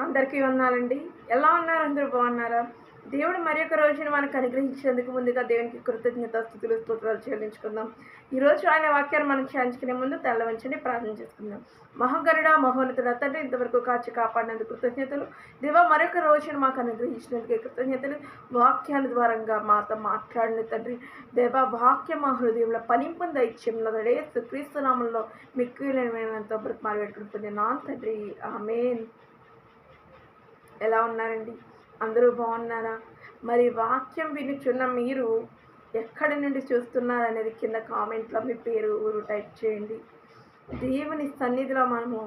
అందరికీ వందాలండి. ఎలా ఉన్నారు? అందరూ బాగున్నారా? దేవుడు మరి ఒక రోజును మనకు అనుగ్రహించినందుకు ముందుగా దేవునికి కృతజ్ఞత స్థుతులు స్తోత్రాలు చెల్లించుకుందాం. ఈరోజు ఆయన వాక్యాన్ని మనం ధ్యానించుకునే ముందు తెల్లవంచండి ప్రార్థన చేసుకుందాం. మహోగరుడ మహోన్నతుడ తండ్రి ఇంతవరకు కాచి కాపాడినందుకు కృతజ్ఞతలు. దేవ మరొక రోజును మాకు అనుగ్రహించినందుకు కృతజ్ఞతలు. వాక్యాల ద్వారంగా మాతో మాట్లాడిన తండ్రి. దేవ వాక్య మా హృదయంలో పలింపం దైత్యంలో తడే సుక్రీస్తునామంలో నామంలో మిక్కులైనంత బ్రతమాలు పెట్టుకుంటుంది తండ్రి. ఆమెన్. ఎలా ఉన్నారండి? అందరూ బాగున్నారా? మరి వాక్యం వినుచున్న మీరు ఎక్కడి నుండి చూస్తున్నారు అనేది కింద కామెంట్లో మీ పేరు ఊరు టైప్ చేయండి. దేవుని సన్నిధిలో మనము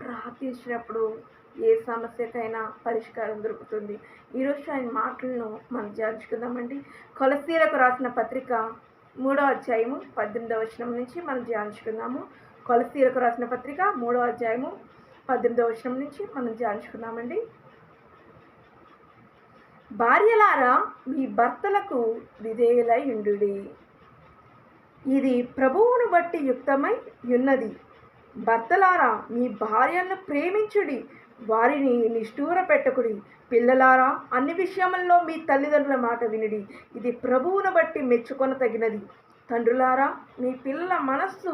ప్రార్థించినప్పుడు ఏ సమస్యకైనా పరిష్కారం దొరుకుతుంది. ఈరోజు ఆయన మాటలను మనం ధ్యానించుకుందామండి. కొలసీలకు రాసిన పత్రిక మూడో అధ్యాయము పద్దెనిమిదవ వచనం నుంచి మనం ధ్యానించుకుందాము. కొలసీలకు రాసిన పత్రిక మూడో అధ్యాయము పద్దెనిమిదవ వచనం నుంచి మనం ధ్యానించుకుందామండి. భార్యలారా మీ భర్తలకు విధేయులై ఉండుడి. ఇది ప్రభువును బట్టి యుక్తమై ఉన్నది. భర్తలారా మీ భార్యలను ప్రేమించుడి వారిని నిష్ఠూర పెట్టకుడి. పిల్లలారా అన్ని విషయముల్లో మీ తల్లిదండ్రుల మాట వినుడి. ఇది ప్రభువును బట్టి మెచ్చుకొన తగినది తండ్రులారా మీ పిల్లల మనస్సు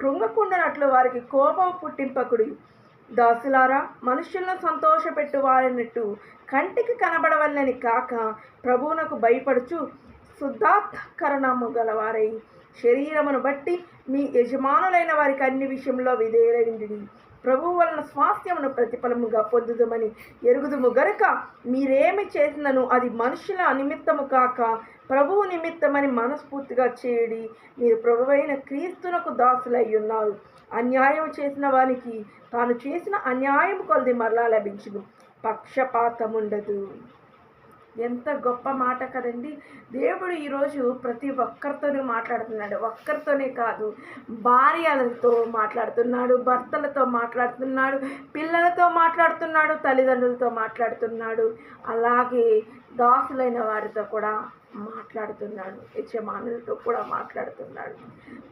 కృంగకుండానట్లు వారికి కోపం పుట్టింపకుడి. దాసులారా మనుషులను సంతోషపెట్టు వారినట్టు కంటికి కనబడవల్లని కాక ప్రభువునకు భయపడుచు శుద్ధాత్కరణము గలవారై. శరీరమును బట్టి మీ యజమానులైన వారికి అన్ని విషయంలో విధేయుడి ప్రభు వలన స్వాస్థ్యమును ప్రతిఫలముగా పొందుదమని ఎరుగుదుము గనుక మీరేమి చేసినను అది మనుషుల నిమిత్తము కాక ప్రభువు నిమిత్తమని మనస్ఫూర్తిగా చేయడి. మీరు ప్రభువైన క్రీస్తునకు దాసులై ఉన్నారు. అన్యాయం చేసిన వానికి తాను చేసిన అన్యాయం కొలది మరలా లభించును. పక్షపాతముండదు. ఎంత గొప్ప మాట కదండి. దేవుడు ఈరోజు ప్రతి ఒక్కరితోనే మాట్లాడుతున్నాడు. ఒక్కరితోనే కాదు భార్యలతో మాట్లాడుతున్నాడు భర్తలతో మాట్లాడుతున్నాడు పిల్లలతో మాట్లాడుతున్నాడు తల్లిదండ్రులతో మాట్లాడుతున్నాడు. అలాగే దాసులైన వారితో కూడా మాట్లాడుతున్నాడు. యజమానులతో కూడా మాట్లాడుతున్నాడు.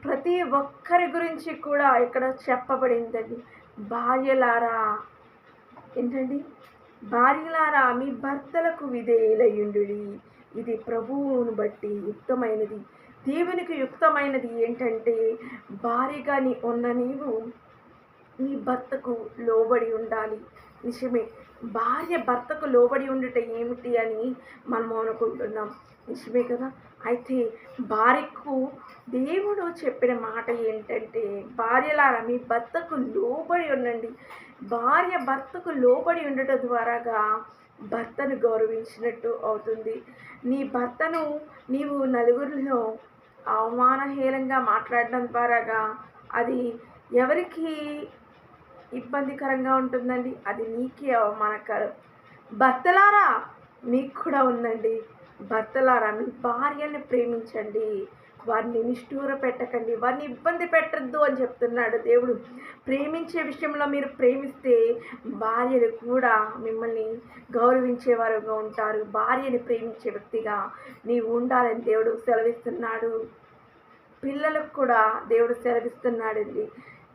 ప్రతి ఒక్కరి గురించి కూడా ఇక్కడ చెప్పబడిందండి. భార్యలారా ఏంటండి? భార్యలారా మీ భర్తలకు విధేయులయ్యుండు ఇది ప్రభువును బట్టి యుక్తమైనది. దేవునికి యుక్తమైనది ఏంటంటే భార్యగా నీ ఉన్న నీవు నీ భర్తకు లోబడి ఉండాలి. నిజమే భార్య భర్తకు లోబడి ఉండటం ఏమిటి అని మనం అనుకుంటున్నాం. నిజమే కదా? అయితే భార్యకు దేవుడు చెప్పిన మాట ఏంటంటే భార్యలారా మీ భర్తకు లోబడి ఉండండి. భార్య భర్తకు లోబడి ఉండటం ద్వారాగా భర్తను గౌరవించినట్టు అవుతుంది. నీ భర్తను నీవు నలుగురిలో అవమానహీనంగా మాట్లాడడం ద్వారాగా అది ఎవరికి ఇబ్బందికరంగా ఉంటుందండి? అది నీకే అవమానకరం. భర్తలారా మీకు కూడా ఉందండి. భర్తలారా మీ భార్యని ప్రేమించండి. వారిని నిష్ఠూర పెట్టకండి వారిని ఇబ్బంది పెట్టద్దు అని చెప్తున్నాడు దేవుడు. ప్రేమించే విషయంలో మీరు ప్రేమిస్తే భార్యలు కూడా మిమ్మల్ని గౌరవించేవారుగా ఉంటారు. భార్యని ప్రేమించే వ్యక్తిగా నీవు ఉండాలని దేవుడు సెలవిస్తున్నాడు. పిల్లలకు కూడా దేవుడు సెలవిస్తున్నాడండి.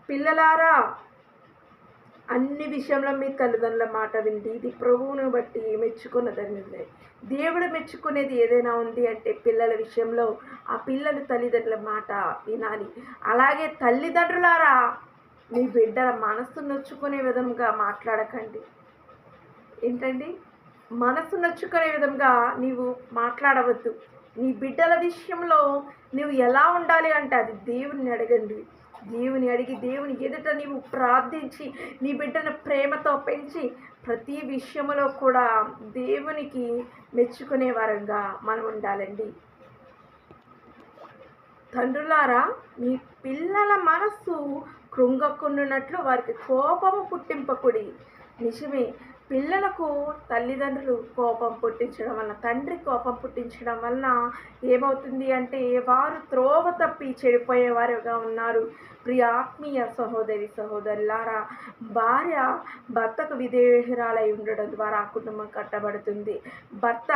పిల్లలారా అన్ని విషయంలో మీ తల్లిదండ్రుల మాట విండి ఇది ప్రభువును బట్టి మెచ్చుకున్నదండి దేవుడు మెచ్చుకునేది ఏదైనా ఉంది అంటే పిల్లల విషయంలో ఆ పిల్లలు తల్లిదండ్రుల మాట వినాలి. అలాగే తల్లిదండ్రులారా మీ బిడ్డల మనస్సు నొచ్చుకునే విధంగా మాట్లాడకండి. ఏంటండి? మనసు నొచ్చుకునే విధంగా నీవు మాట్లాడవద్దు. నీ బిడ్డల విషయంలో నువ్వు ఎలా ఉండాలి అంటే అది దేవుడిని అడగండి. దేవుని అడిగి దేవుని ఎదుట నీవు ప్రార్థించి నీ బిడ్డను ప్రేమతో పెంచి ప్రతి విషయంలో కూడా దేవునికి మెచ్చుకునే వారంగా మనం ఉండాలండి. తండ్రులారా మీ పిల్లల మనస్సు కృంగకుండునట్లు వారికి కోపము పుట్టింపకుడి. నిజమే పిల్లలకు తల్లిదండ్రులు కోపం పుట్టించడం వలన తండ్రి కోపం పుట్టించడం వలన ఏమవుతుంది అంటే వారు త్రోవ తప్పి చెడిపోయేవారుగా ఉన్నారు. ప్రియ ఆత్మీయ సహోదరి సహోదరులారా భార్య భర్తకు విధేయురాలై ఉండడం ద్వారా ఆ కుటుంబం కట్టబడుతుంది. భర్త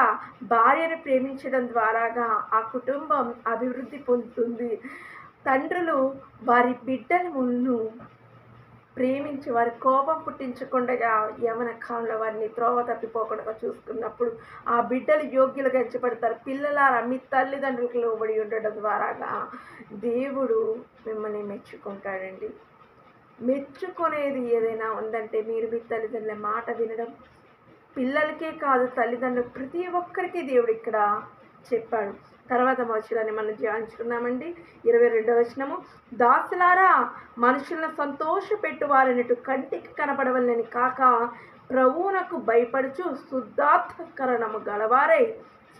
భార్యను ప్రేమించడం ద్వారాగా ఆ కుటుంబం అభివృద్ధి పొందుతుంది. తండ్రులు వారి బిడ్డలను ప్రేమించి వారి కోపం పుట్టించకుండా యవన కాలంలో వారిని త్రోవ తప్పిపోకుండా చూసుకున్నప్పుడు ఆ బిడ్డలు యోగ్యులుగా ఎంచబడతారు. పిల్లలారా మీ తల్లిదండ్రులకు లోబడి ఉండడం ద్వారాగా దేవుడు మిమ్మల్ని మెచ్చుకుంటాడండి. మెచ్చుకునేది ఏదైనా ఉందంటే మీరు మీ తల్లిదండ్రుల మాట వినడం. పిల్లలకే కాదు తల్లిదండ్రులు ప్రతి ఒక్కరికి దేవుడు ఇక్కడ చెప్పాడు. తర్వాత వచనాన్ని మనం ధ్యానించుకున్నామండి ఇరవై రెండవ వచనము. దాసులారా మనుషులను సంతోష పెట్టువారనట్టు కంటికి కనపడవలని కాక ప్రభువునకు భయపడుచు శుద్ధాత్మకరణము గలవారై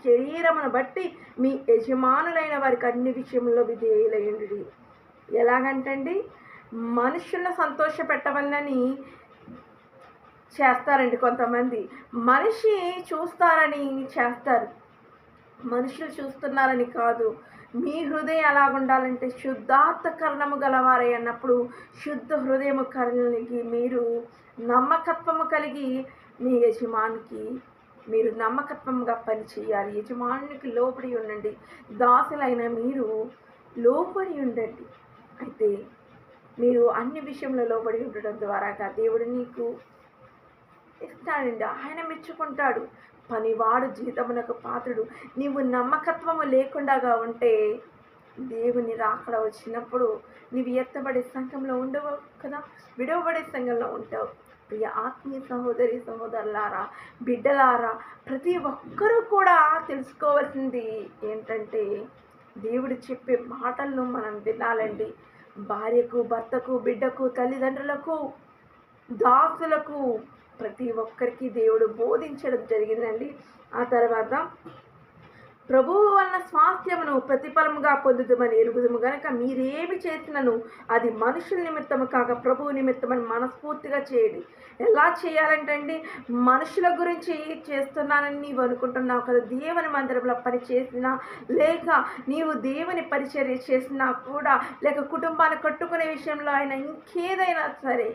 శరీరమును బట్టి మీ యజమానులైన వారికి అన్ని విషయంలో విధేయులయ్యండి ఎలాగంటండి? మనుషులను సంతోష పెట్టవలనని చేస్తారండి కొంతమంది. మనిషి చూస్తారని చేస్తారు. మనుషులు చూస్తున్నారని కాదు. మీ హృదయం ఎలాగుండాలంటే శుద్ధార్థకరణము గలవారై అన్నప్పుడు శుద్ధ హృదయము కలిగి మీరు నమ్మకత్వము కలిగి మీ యజమానికి మీరు నమ్మకత్వంగా పనిచేయాలి యజమానికి లోబడి ఉండండి. దాసులైన మీరు లోబడి ఉండండి. అయితే మీరు అన్ని విషయంలో లోబడి ఉండడం ద్వారాగా దేవుడు నీకు ఇస్తాడండి. ఆయన మెచ్చుకుంటాడు. పనివాడు జీతమునకు పాత్రుడు. నీవు నమ్మకత్వము లేకుండాగా ఉంటే దేవుని రాకడ వచ్చినప్పుడు నీవు ఎత్తబడే సంఘంలో ఉండవు కదా? విడవబడే సంఘంలో ఉంటావు. ప్రియ ఆత్మీయ సహోదరి సహోదరులారా బిడ్డలారా ప్రతి ఒక్కరూ కూడా తెలుసుకోవాల్సింది ఏంటంటే దేవుడు చెప్పే మాటలను మనం వినాలండి. భార్యకు భర్తకు బిడ్డకు తల్లిదండ్రులకు దాసులకు ప్రతి ఒక్కరికి దేవుడు బోధించడం జరిగిందండి. ఆ తర్వాత ప్రభువు వలన స్వాస్థ్యమును ప్రతిఫలముగా పొందుదమని ఎరుగుదము గనక మీరేమి చేసినను అది మనుషుల నిమిత్తము కాక ప్రభువు నిమిత్తమని మనస్ఫూర్తిగా చేయండి. ఎలా చేయాలంటండి మనుషుల గురించి చేస్తున్నానని నీవు అనుకుంటున్నావు కదా దేవుని మందిరంలో పని చేసినా లేక నీవు దేవుని పరిచర్య చేసినా కూడా లేక కుటుంబాన్ని కట్టుకునే విషయంలో అయినా ఇంకేదైనా సరే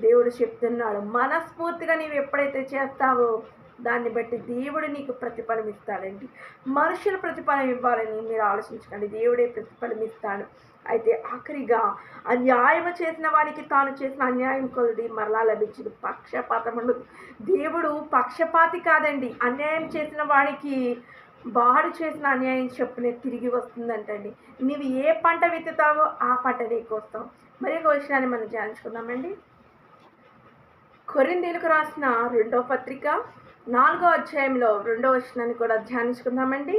దేవుడు చెప్తున్నాడు మనస్ఫూర్తిగా నీవు ఎప్పుడైతే చేస్తావో దాన్ని బట్టి దేవుడు నీకు ప్రతిఫలం ఇస్తాడండి. మనుషులు ప్రతిఫలం ఇవ్వాలని మీరు ఆలోచించకండి. దేవుడే ప్రతిఫలం ఇస్తాడు. అయితే ఆఖరిగా అన్యాయం చేసిన వానికి తాను చేసిన అన్యాయం కొలది మరలా లభించింది. పక్షపాతం ఉండదు. దేవుడు పక్షపాతి కాదండి. అన్యాయం చేసిన వాడికి వాడు చేసిన అన్యాయం చెప్పునే తిరిగి వస్తుందంటండి. నీవు ఏ పంట విత్తుతావో ఆ పంట నీకు వస్తావు మరి ఒక విషయాన్ని మనం ధ్యానించుకుందామండి. కొరిందీలకు రాసిన రెండో పత్రిక నాలుగో అధ్యాయంలో రెండో వచనాన్ని కూడా ధ్యానించుకుందామండి.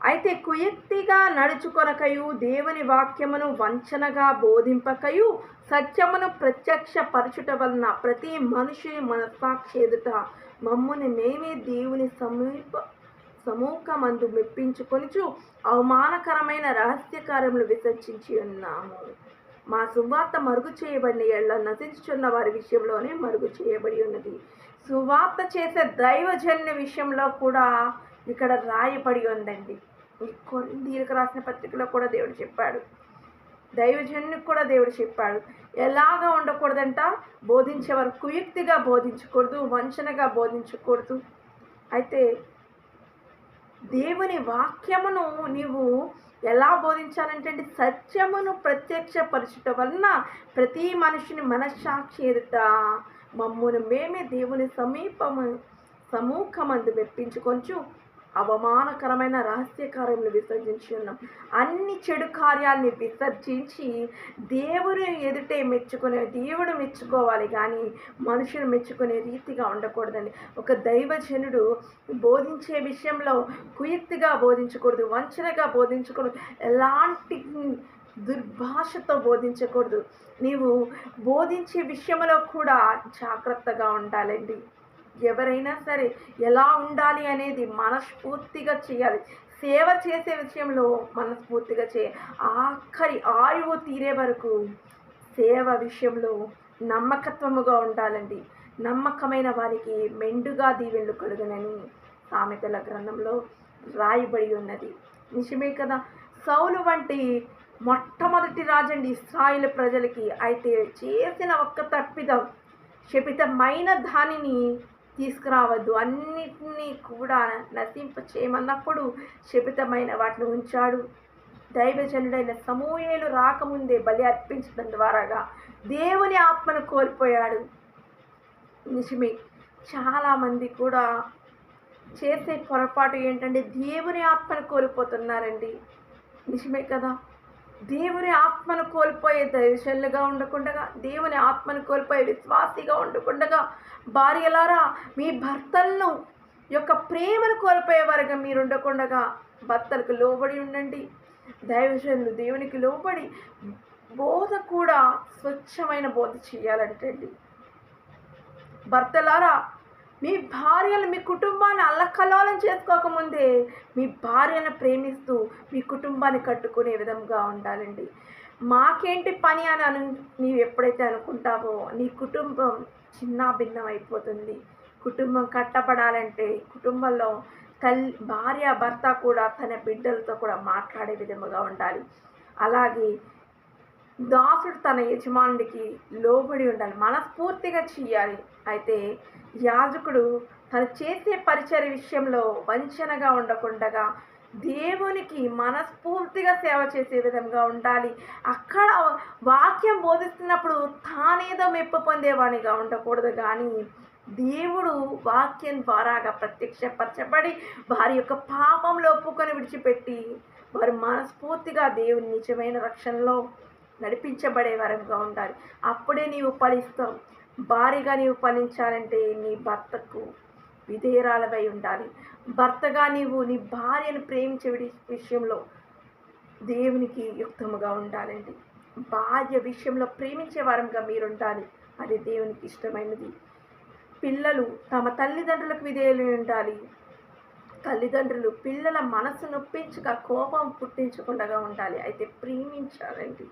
అయితే కుయక్తిగా నడుచుకొనకయు దేవుని వాక్యమును వంచనగా బోధింపకయు సత్యమును ప్రత్యక్ష పరచుట వలన ప్రతి మనుషుని మనస్సాక్షి ఎదుట మమ్ముని మేమే దేవుని సమీప సమూహమందు మెప్పించుకొనిచు అవమానకరమైన రహస్య కార్యములు విసర్జించి ఉన్నాము. మా సువార్త మరుగు చేయబడిన ఎళ్ళ నశించుచున్న వారి విషయంలోనే మరుగు చేయబడి ఉన్నది. సువార్త చేసే దైవజన్య విషయంలో కూడా ఇక్కడ రాయబడి ఉందండి. దీనికి రాసిన పత్రికలో కూడా దేవుడు చెప్పాడు. దైవజన్యుకు కూడా దేవుడు చెప్పాడు. ఎలాగా ఉండకూడదంట? బోధించేవారు కుయుక్తిగా బోధించకూడదు వంచనగా బోధించకూడదు. అయితే దేవుని వాక్యమును నీవు ఎలా బోధించాలంటే సత్యమును ప్రత్యక్షపరచుట వలన ప్రతి మనిషిని మనస్సాక్షి ఎదుట మమ్మను మేమే దేవుని సమీపము సముఖమందు మెప్పించుకొంచు. అవమానకరమైన రహస్య కార్యములు విసర్జించి ఉన్నాం. అన్ని చెడు కార్యాలని విసర్జించి దేవుని ఎదుటే మెచ్చుకునే దేవుడు మెచ్చుకోవాలి కానీ మనుషులు మెచ్చుకునే రీతిగా ఉండకూడదండి. ఒక దైవజనుడు బోధించే విషయంలో కుయుక్తిగా బోధించకూడదు వంచనగా బోధించకూడదు ఎలాంటి దుర్భాషతో బోధించకూడదు. నీవు బోధించే విషయంలో కూడా జాగ్రత్తగా ఉండాలండి. ఎవరైనా సరే ఎలా ఉండాలి అనేది మనస్ఫూర్తిగా చేయాలి. సేవ చేసే విషయంలో మనస్ఫూర్తిగా చేయ ఆఖరి ఆయువు తీరే వరకు సేవ విషయంలో నమ్మకత్వముగా ఉండాలండి. నమ్మకమైన వారికి మెండుగా దీవెళ్ళు కలుగునని సామెతల గ్రంథంలో రాయబడి ఉన్నది. నిజమే కదా? సౌలు వంటి మొట్టమొదటి రాజండి ఇస్రాయిల్ ప్రజలకి అయితే చేసిన ఒక్క తప్పిదం శపితమైన దానిని తీసుకురావద్దు. అన్నిటినీ కూడా నశింప చేయమన్నప్పుడు శపితమైన వాటిని ఉంచాడు. దైవజనుడైన సమూహేలు రాకముందే బలి అర్పించడం ద్వారాగా దేవుని ఆత్మను కోల్పోయాడు. నిజమే చాలామంది కూడా చేసే పొరపాటు ఏంటంటే దేవుని ఆత్మను కోల్పోతున్నారండి. నిజమే కదా? దేవుని ఆత్మను కోల్పోయే దైవశల్యుగా ఉండకుండగా దేవుని ఆత్మను కోల్పోయే విశ్వాసిగా ఉండకుండగా భార్యలారా మీ భర్తలను యొక్క ప్రేమను కోల్పోయే వరకు మీరు ఉండకుండగా భర్తలకు లోబడి ఉండండి. దైవశల్లు దేవునికి లోబడి బోధ కూడా స్వచ్ఛమైన బోధ చేయాలంటండి. భర్తలారా మీ భార్యలు మీ కుటుంబాన్ని అల్లకలోలం చేసుకోకముందే మీ భార్యను ప్రేమిస్తూ మీ కుటుంబాన్ని కట్టుకునే విధంగా ఉండాలండి. మాకేంటి పని అని అను నీవు ఎప్పుడైతే అనుకుంటావో నీ కుటుంబం చిన్న భిన్నం అయిపోతుంది కుటుంబం కట్టబడాలంటే కుటుంబంలో తల్లి భార్య భర్త కూడా తన బిడ్డలతో కూడా మాట్లాడే విధముగా ఉండాలి. అలాగే దాసుడు తన యజమానుడికి లోబడి ఉండాలి మనస్ఫూర్తిగా చేయాలి అయితే యాజకుడు తను చేసే పరిచయ విషయంలో వంచనగా ఉండకుండగా దేవునికి మనస్ఫూర్తిగా సేవ చేసే విధంగా ఉండాలి. అక్కడ వాక్యం బోధిస్తున్నప్పుడు తానేదో మెప్పు పొందేవానిగా ఉండకూడదు కానీ దేవుడు వాక్యం ద్వారాగా ప్రత్యక్షపరచబడి వారి యొక్క పాపంలో ఒప్పుకొని విడిచిపెట్టి వారు మనస్ఫూర్తిగా దేవుని నిజమైన రక్షణలో నడిపించబడే వరంగా ఉండాలి. అప్పుడే నీవు ఫలిస్తావు. భారీగా నీవు ఫలించాలంటే నీ భర్తకు విధేయరాలవై ఉండాలి. భర్తగా నీవు నీ భార్యను ప్రేమించే విషయంలో దేవునికి యుక్తముగా ఉండాలండి. భార్య విషయంలో ప్రేమించే వారంగా మీరు ఉండాలి అది దేవునికి ఇష్టమైనది. పిల్లలు తమ తల్లిదండ్రులకు విధేయులు ఉండాలి. తల్లిదండ్రులు పిల్లల మనసు నొప్పించక కోపం పుట్టించకుండా ఉండాలి. అయితే ప్రేమించాలండి.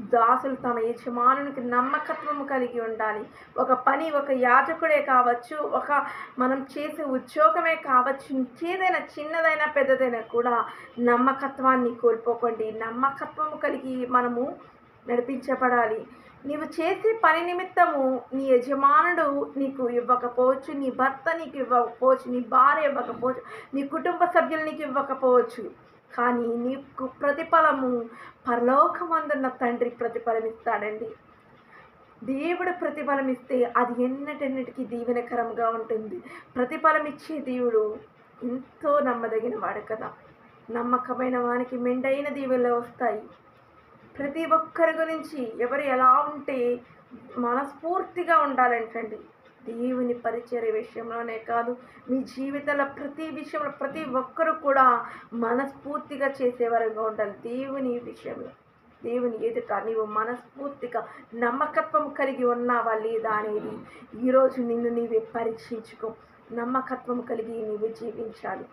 దాసులు తమ యజమానునికి నమ్మకత్వము కలిగి ఉండాలి. ఒక పని ఒక యాజకుడే కావచ్చు ఒక మనం చేసే ఉద్యోగమే కావచ్చు ఇంకేదైనా చిన్నదైనా పెద్దదైనా కూడా నమ్మకత్వాన్ని కోల్పోకండి. నమ్మకత్వము కలిగి మనము నడిపించబడాలి. నీవు చేసే పని నిమిత్తము నీ యజమానుడు నీకు ఇవ్వకపోవచ్చు నీ భర్త నీకు ఇవ్వకపోవచ్చు నీ భార్య ఇవ్వకపోవచ్చు నీ కుటుంబ సభ్యులు నీకు ఇవ్వకపోవచ్చు. కానీ నీకు ప్రతిఫలము పరలోకమందున్న తండ్రి ప్రతిఫలం ఇస్తాడండి దేవుడు ప్రతిఫలం ఇస్తే అది ఎన్నటెన్నిటికీ దీవెనకరంగా ఉంటుంది. ప్రతిఫలం ఇచ్చే దేవుడు ఎంతో నమ్మదగిన వాడు కదా. నమ్మకమైన వానికి మెండైన దీవెనలు వస్తాయి. ప్రతి ఒక్కరి గురించి ఎవరు ఎలా ఉంటే మనస్ఫూర్తిగా ఉండాలంటండి. దేవుని పరిచర్య విషయంలోనే కాదు మీ జీవితంలో ప్రతి విషయంలో ప్రతి ఒక్కరు కూడా మనస్ఫూర్తిగా చేసేవారుగా ఉండాలి దేవుని విషయంలో. దేవుని ఎదుట నీవు మనస్ఫూర్తిగా నమ్మకత్వం కలిగి ఉన్నావా లేదా అనేది ఈరోజు నిన్ను నీవే పరీక్షించుకో. నమ్మకత్వం కలిగి నీవు జీవించాలి.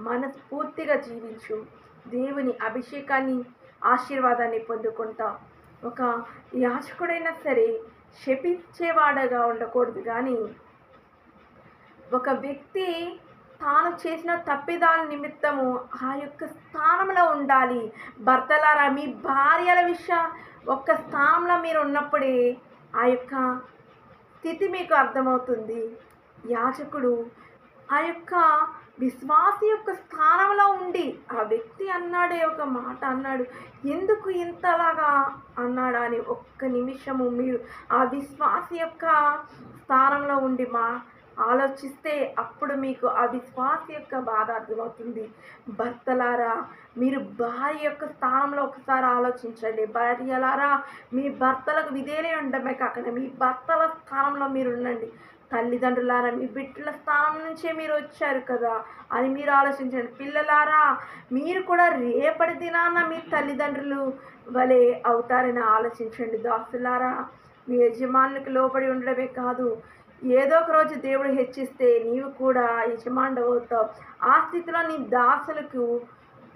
మనస్ఫూర్తిగా జీవించు. దేవుని అభిషేకాన్ని ఆశీర్వాదాన్ని పొందుకుంటా ఒక యాచకుడైనా సరే శపించేవాడగా ఉండకూడదు కానీ ఒక వ్యక్తి తాను చేసిన తప్పిదాల నిమిత్తము ఆ యొక్క స్థానంలో ఉండాలి. భర్తలారా మీ భార్యల విషయ ఒక్క స్థానంలో మీరు ఉన్నప్పుడే ఆ యొక్క స్థితి మీకు అర్థమవుతుంది. యాచకుడు ఆ యొక్క విశ్వాసి యొక్క స్థానంలో ఉండి ఆ వ్యక్తి అన్నాడే ఒక మాట అన్నాడు ఎందుకు ఇంతలాగా అన్నాడా? అని ఒక్క నిమిషము మీరు ఆ విశ్వాసి యొక్క స్థానంలో ఉండి మా ఆలోచిస్తే అప్పుడు మీకు ఆ విశ్వాసి యొక్క బాధ అర్థమవుతుంది. భర్తలారా మీరు భార్య యొక్క స్థానంలో ఒకసారి ఆలోచించండి. భార్యలారా మీ భర్తలకు విధేనే ఉండమే కాకుండా మీ భర్తల స్థానంలో మీరు ఉండండి. తల్లిదండ్రులారా మీ బిడ్డల స్థానం నుంచే మీరు వచ్చారు కదా. అని మీరు ఆలోచించండి. పిల్లలారా మీరు కూడా రేపటి దినాన మీ తల్లిదండ్రులు వలె అవుతారని ఆలోచించండి. దాసులారా మీ యజమానులకు లోబడి ఉండడమే కాదు ఏదో ఒక రోజు దేవుడు హెచ్చిస్తే నీవు కూడా యజమానుడు అవుతావు. ఆ స్థితిలో నీ దాసులకు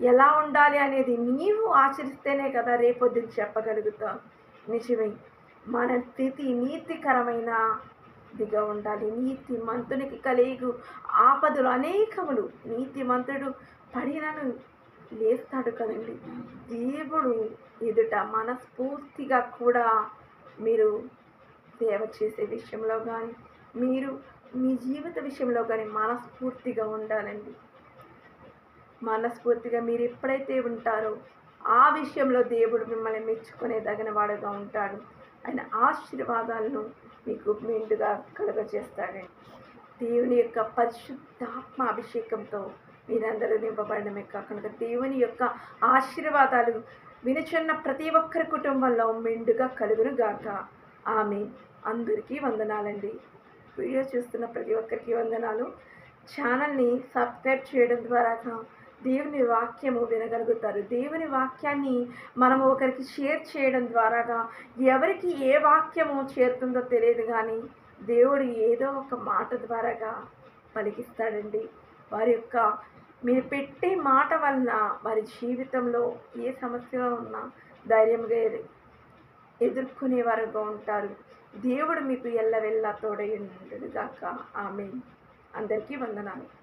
ఎలా ఉండాలి అనేది నీవు ఆచరిస్తేనే కదా రేపొద్దున చెప్పగలుగుతావు. నిజమే మన స్థితి నీతికరమైన దిగా ఉండాలి. నీతి మంతునికి కలిగు ఆపదలు అనేకములు. నీతి మంతుడు పడినను లేస్తాడు కదండి. దేవుడు ఎదుట మనస్ఫూర్తిగా కూడా మీరు సేవ చేసే విషయంలో కానీ మీరు మీ జీవిత విషయంలో కానీ మనస్ఫూర్తిగా ఉండాలండి. మనస్ఫూర్తిగా మీరు ఎప్పుడైతే ఉంటారో ఆ విషయంలో దేవుడు మిమ్మల్ని మెచ్చుకునేదగిన వాడుగా ఉంటాడు. ఆయన ఆశీర్వాదాలను మీకు మెండుగా కలుగజేస్తాడండి దేవుని యొక్క పరిశుద్ధాత్మ అభిషేకంతో మీరందరూ నింపబడమే కాకుండా దేవుని యొక్క ఆశీర్వాదాలు వినుచున్న ప్రతి ఒక్కరి కుటుంబంలో మెండుగా కలుగును గాక. ఆమె అందరికీ వందనాలండి. వీడియో చూస్తున్న ప్రతి ఒక్కరికి వందనాలు. ఛానల్ని సబ్స్క్రైబ్ చేయడం ద్వారా దేవుని వాక్యము వినగలుగుతారు. దేవుని వాక్యాన్ని మనము ఒకరికి షేర్ చేయడం ద్వారాగా ఎవరికి ఏ వాక్యము చేరుతుందో తెలియదు కానీ దేవుడు ఏదో ఒక మాట ద్వారాగా పలికిస్తాడండి. వారి యొక్క మీరు పెట్టే మాట వలన వారి జీవితంలో ఏ సమస్య ఉన్నా ధైర్యంగా ఎదుర్కొనేవారుగా ఎదుర్కొనే వారుగా ఉంటారు. దేవుడు మీకు ఎల్లవెల్లా తోడై ఉండదు కాక ఆమె అందరికీ వందనాలు.